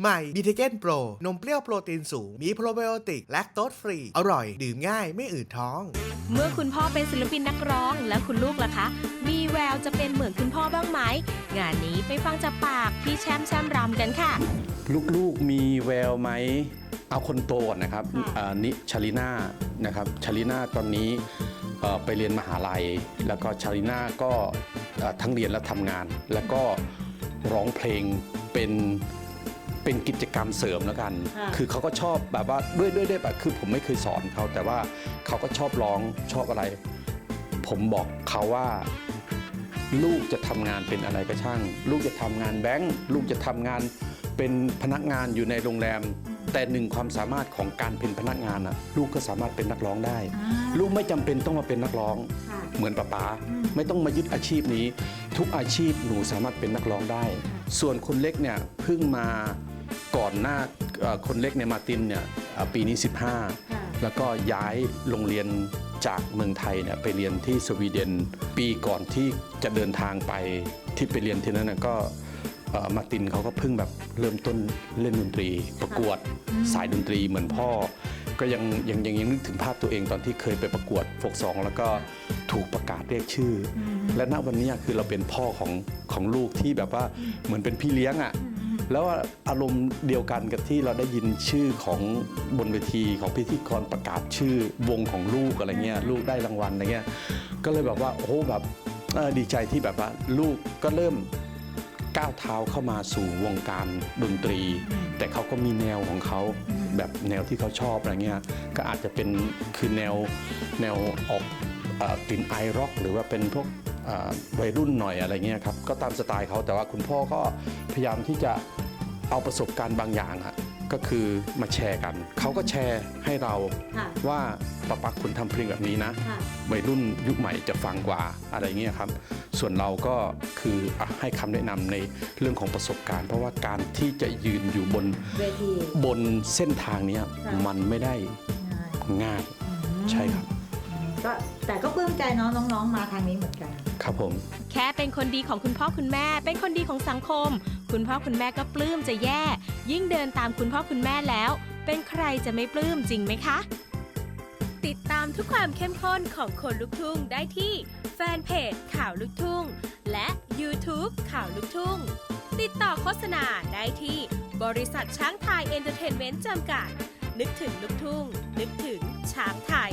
ใหม่บีเทเกนโปรนมเปรี้ยวโปรตีนสูง มีโปรไบโอติกแลคโตสฟรี อร่อย ดื่มง่ายไม่อืดท้อง เมื่อคุณพ่อเป็นศิลปินนักร้อง แล้วคุณลูกล่ะคะ มีแววจะเป็นเหมือนคุณพ่อบ้างไหม งานนี้ไปฟังจากปากพี่แชมป์แชมป์รำกันค่ะ ลูกๆมีแววไหม เอาคนโตก่อนนะครับอ่านิชาลิน่านะครับชาลิน่าตอนนี้เอ่อไปเรียนมหาลัย แล้วก็ชาลิน่าก็เอ่อทั้งเรียนและทำงาน แล้วก็ร้องเพลงเป็น เป็นกิจกรรมเสริมแล้วกันค่ะคือเขาก็ชอบแบบว่าด้วยด้วยด้วยแบบคือผมไม่เคยสอนเขาแต่ว่าเขาก็ชอบร้องชอบอะไร ผมบอกเขาว่าลูกจะทำงานเป็นอะไรก็ช่าง ลูกจะทำงานแบงค์ลูกจะทำงานเป็นพนักงานอยู่ในโรงแรม แต่หนึ่งความสามารถของการเป็นพนักงานอะลูกก็สามารถเป็นนักร้องได้ ลูกไม่จำเป็นต้องมาเป็นนักร้องค่ะเหมือนป้าป๋าอืมไม่ต้องมายึดอาชีพนี้ ทุกอาชีพหนูสามารถเป็นนักร้องได้ ส่วนคนเล็กเนี่ยเพิ่งมา ก่อนหน้าเอ่อคนเล็กเนี่ยมาร์ตินเนี่ยเอ่อปีนี้ค่ะ15 แล้วก็ย้ายโรงเรียนจากเมืองไทยเนี่ยไปเรียนที่สวีเดนปีก่อนที่จะเดินทางไปที่ไปเรียนที่นั่นนะก็เอ่อมาร์ตินเขาก็เพิ่งแบบเริ่มต้นเล่นดนตรี ประกวดสายดนตรีเหมือนพ่อ ก็ยังยังยังยังนึกถึงภาพตัวเองตอนที่เคยไปประกวดโฟกซองแล้วก็ถูกประกาศเรียกชื่ออและณวันนี้คือเราเป็นพ่อของของลูกที่แบบว่าเหมือนเป็นพี่เลี้ยงอะ แล้วอารมณ์เดียวกันกับที่เราได้ยินชื่อของบนเวทีของพิธีกรประกาศชื่อวงของลูกอะไรเงี้ยลูกได้รางวัลอะไรเงี้ยก็เลยแบบว่าโอ้โหแบบเออดีใจที่แบบว่าลูกก็เริ่มก้าวเท้าเข้ามาสู่วงการดนตรี แต่เขาก็มีแนวของเขาแบบแนวที่เขาชอบอะไรเงี้ยก็อาจจะเป็นคือแนวแนวออกเอ่อกลิ่นไอร็อก หรือว่าเป็นพวกเอ่อ วัยรุ่นหน่อยอะไรเงี้ยครับก็ตามสไตล์เขาแต่ว่าคุณพ่อก็พยายามที่จะเอาประสบการณ์บางอย่างอะก็คือมาแชร์กัน เขาก็แชร์ให้เราค่ะว่าปะปักคุณทำเพลงแบบนี้นะ ค่ะ วัยรุ่นยุคใหม่จะฟังกว่าอะไรเงี้ยครับ ส่วนเราก็คืออะให้คำแนะนำในเรื่องของประสบการณ์ เพราะว่าการที่จะยืนอยู่บนเวที บนเส้นทางเนี้ยค่ะ มันไม่ได้ง่าย ใช่ครับ ก็แต่ก็ปลื้มใจเนาะน้องๆ มาทางนี้เหมือนกัน ครับผม แค่เป็นคนดีของคุณพ่อคุณแม่ เป็นคนดีของสังคม คุณพ่อคุณแม่ก็ปลื้มจะแย่ ยิ่งเดินตามคุณพ่อคุณแม่แล้ว เป็นใครจะไม่ปลื้มจริงไหมคะ ติดตามทุกความเข้มข้นของคนลุกทุ่งได้ที่แฟนเพจข่าวลุกทุ่ง และ YouTube ข่าวลุกทุ่ง ติดต่อโฆษณาได้ที่บริษัทช้างไทยเอนเตอร์เทนเมนต์จำกัด นึกถึงลุกทุ่ง นึกถึงช้างไทย